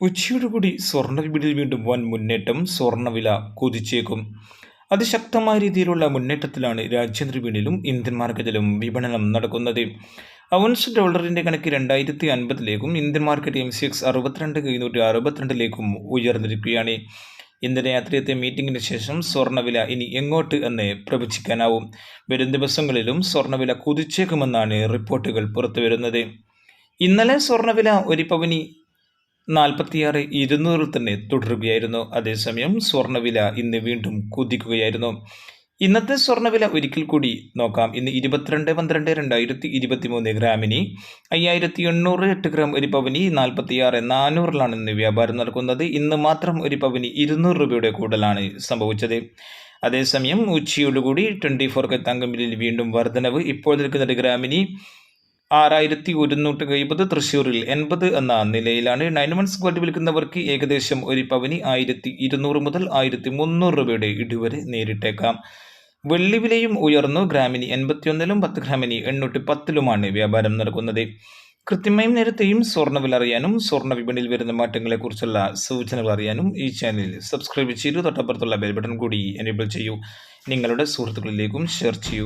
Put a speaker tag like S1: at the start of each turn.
S1: ഉച്ചയോടുകൂടി സ്വർണവിപണിയിൽ വീണ്ടും വൻ മുന്നേറ്റം സ്വർണവില കുതിച്ചേക്കും. അതിശക്തമായ രീതിയിലുള്ള മുന്നേറ്റത്തിലാണ് രാജ്യാന്തര വിപണിയിലും ഇന്ത്യൻ മാർക്കറ്റിലും വിപണനം നടക്കുന്നത്. അവൻസ് ഡോളറിന്റെ കണക്ക് രണ്ടായിരത്തി അൻപതിലേക്കും Indian market M C X അറുപത്തിരണ്ട് എഴുന്നൂറ്റി അറുപത്തിരണ്ടിലേക്കും ഉയർന്നിരിക്കുകയാണ്. ഇന്നലെ രാത്രിയത്തെ മീറ്റിംഗിന് ശേഷം സ്വർണവില ഇനി എങ്ങോട്ട് എന്ന് പ്രവചിക്കാനാവും. വരും ദിവസങ്ങളിലും സ്വർണവില കുതിച്ചേക്കുമെന്നാണ് റിപ്പോർട്ടുകൾ പുറത്തുവരുന്നത്. ഇന്നലെ സ്വർണവില ഒരു പവനി നാൽപ്പത്തിയാറ് ഇരുന്നൂറിൽ തന്നെ തുടരുകയായിരുന്നു. അതേസമയം സ്വർണവില ഇന്ന് വീണ്ടും കുതിക്കുകയായിരുന്നു. ഇന്നത്തെ സ്വർണവില ഒരിക്കൽ കൂടി നോക്കാം. ഇന്ന് ഇരുപത്തിരണ്ട് പന്ത്രണ്ട് രണ്ടായിരത്തി ഇരുപത്തി മൂന്ന് ഗ്രാമിന് അയ്യായിരത്തി എണ്ണൂറ് എട്ട് ഗ്രാം ഒരു പവനി നാൽപ്പത്തിയാറ് നാനൂറിലാണ് ഇന്ന് വ്യാപാരം നടക്കുന്നത്. ഇന്ന് മാത്രം ഒരു പവനി ഇരുന്നൂറ് രൂപയുടെ കൂടുതലാണ് സംഭവിച്ചത്. അതേസമയം ഉച്ചയോടുകൂടി ട്വന്റി ഫോർ തങ്കമില്ലിൽ വീണ്ടും വർധനവ്. ഇപ്പോൾ നിൽക്കുന്നത് ഗ്രാമിന് ആറായിരത്തി ഒരുന്നൂറ്റി എഴുപത് തൃശ്ശൂരിൽ എൺപത് എന്ന നിലയിലാണ് നയൻ വൺ സ്ക്വാഡ് വിൽക്കുന്നവർക്ക് ഏകദേശം ഒരു പവനി ആയിരത്തി ഇരുന്നൂറ് മുതൽ ആയിരത്തി മുന്നൂറ് രൂപയുടെ ഇടിവരെ നേരിട്ടേക്കാം. വെള്ളി വിലയും ഉയർന്നു. ഗ്രാമിനി എൺപത്തിയൊന്നിലും പത്ത് ഗ്രാമിനി എണ്ണൂറ്റി പത്തിലുമാണ് വ്യാപാരം നടക്കുന്നത്. കൃത്യമായും നേരത്തെയും സ്വർണവില അറിയാനും സ്വർണ വിപണിയിൽ വരുന്ന മാറ്റങ്ങളെക്കുറിച്ചുള്ള സൂചനകൾ അറിയാനും ഈ ചാനൽ സബ്സ്ക്രൈബ് ചെയ്തു. തൊട്ടപ്പുറത്തുള്ള ബെൽ ബട്ടൺ കൂടി എനേബിൾ ചെയ്യൂ. നിങ്ങളുടെ സുഹൃത്തുക്കളിലേക്കും ഷെയർ ചെയ്യൂ.